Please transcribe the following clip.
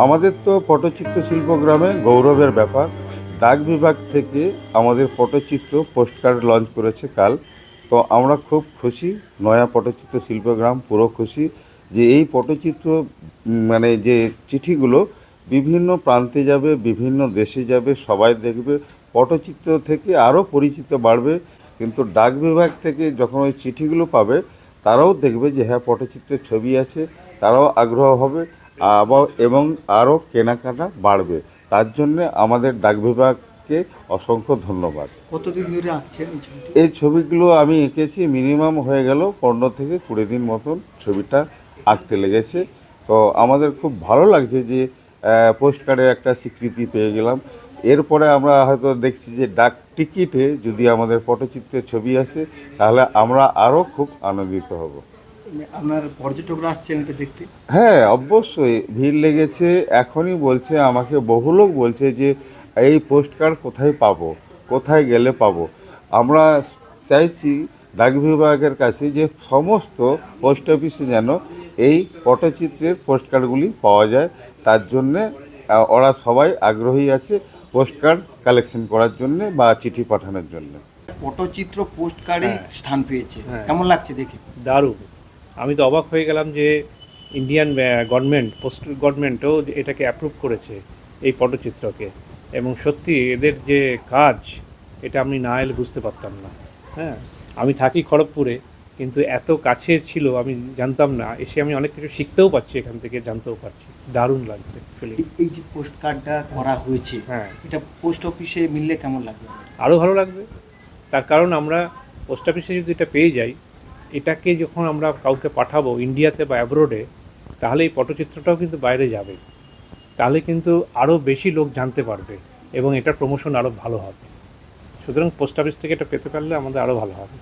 আমাদের তো পটচিত্র শিল্পগ্রামে গৌরবের ব্যাপার। ডাক বিভাগ থেকে আমাদের পটচিত্র পোস্টকার্ড লঞ্চ করেছে কাল। তো আমরা খুব খুশি, নয়া পটচিত্র শিল্পগ্রাম পুরো খুশি যে এই পটচিত্র মানে যে চিঠিগুলো বিভিন্ন প্রান্তে যাবে, বিভিন্ন দেশে যাবে, সবাই দেখবে। পটচিত্র থেকে আরও পরিচিত বাড়বে। কিন্তু ডাক বিভাগ থেকে যখন ওই চিঠিগুলো পাবে, তারাও দেখবে যে হ্যাঁ পটচিত্রের ছবি আছে, তারাও আগ্রহ হবে। এবং আরও কেনাকাটা বাড়বে। তার জন্যে আমাদের ডাক বিভাগকে অসংখ্য ধন্যবাদ। কতদিন ধরে আঁকছেন এই এই ছবিগুলো আমি এঁকেছি মিনিমাম হয়ে গেল পনেরো থেকে কুড়ি দিন মতন ছবিটা আঁকতে লেগেছে। তো আমাদের খুব ভালো লাগছে যে পোস্ট কার্ডের একটা স্বীকৃতি পেয়ে গেলাম। এরপরে আমরা হয়তো দেখছি যে ডাক টিকিটে যদি আমাদের পটচিত্রের ছবি আসে তাহলে আমরা আরও খুব আনন্দিত হব। আপনার পর্যটকরা আসছেন এটা দেখতে? হ্যাঁ অবশ্যই। ভিড় লেগেছে এখনই বলছে আমাকে বহু লোক বলছে যে এই পোস্ট কার্ড কোথায় পাবো? কোথায় গেলে পাবো? আমরা চাইছি ডাক বিভাগের কাছে যে সমস্ত পোস্ট অফিসে যেন এই পটচিত্রের পোস্ট কার্ডগুলি পাওয়া যায়। তার জন্যে ওরা সবাই আগ্রহী আছে পোস্ট কার্ড কালেকশন করার জন্যে বা চিঠি পাঠানোর জন্য। পটচিত্র পোস্ট কার্ডে হ্যাঁ। স্থান পেয়েছে। হ্যাঁ। কেমন লাগছে দেখে? দারুণ। আমি তো অবাক হয়ে গেলাম যে ইন্ডিয়ান গভর্নমেন্ট পোস্ট গভর্নমেন্টও এটাকে অ্যাপ্রুভ করেছে এই পটচিত্রকে। এবং সত্যি এদের যে কাজ এটা আমি না এলে বুঝতে পারতাম না। হ্যাঁ আমি থাকি খড়গপুরে কিন্তু এত কাছে ছিল আমি জানতাম না। এসে আমি অনেক কিছু শিখতেও পারছি এখান থেকে জানতেও পারছি। দারুণ লাগছে ফিলিং এই- এই যে পোস্ট কার্ডটা করা হয়েছে হ্যাঁ। এটা পোস্ট অফিসে মিললে কেমন লাগবে? আরও ভালো লাগবে। তার কারণ আমরা পোস্ট অফিসে যদি এটা পেয়ে যাই এটাকে যখন আমরা কাউকে পাঠাবো ইন্ডিয়াতে বা অ্যাব্রোডে তাহলে এই পটচিত্রটাও কিন্তু বাইরে যাবে। তাহলে কিন্তু আরও বেশি লোক জানতে পারবে এবং এটার প্রমোশন আরও ভালো হবে। সুতরাং পোস্ট অফিস থেকে এটা পেতে পারলে আমাদের আরও ভালো হবে।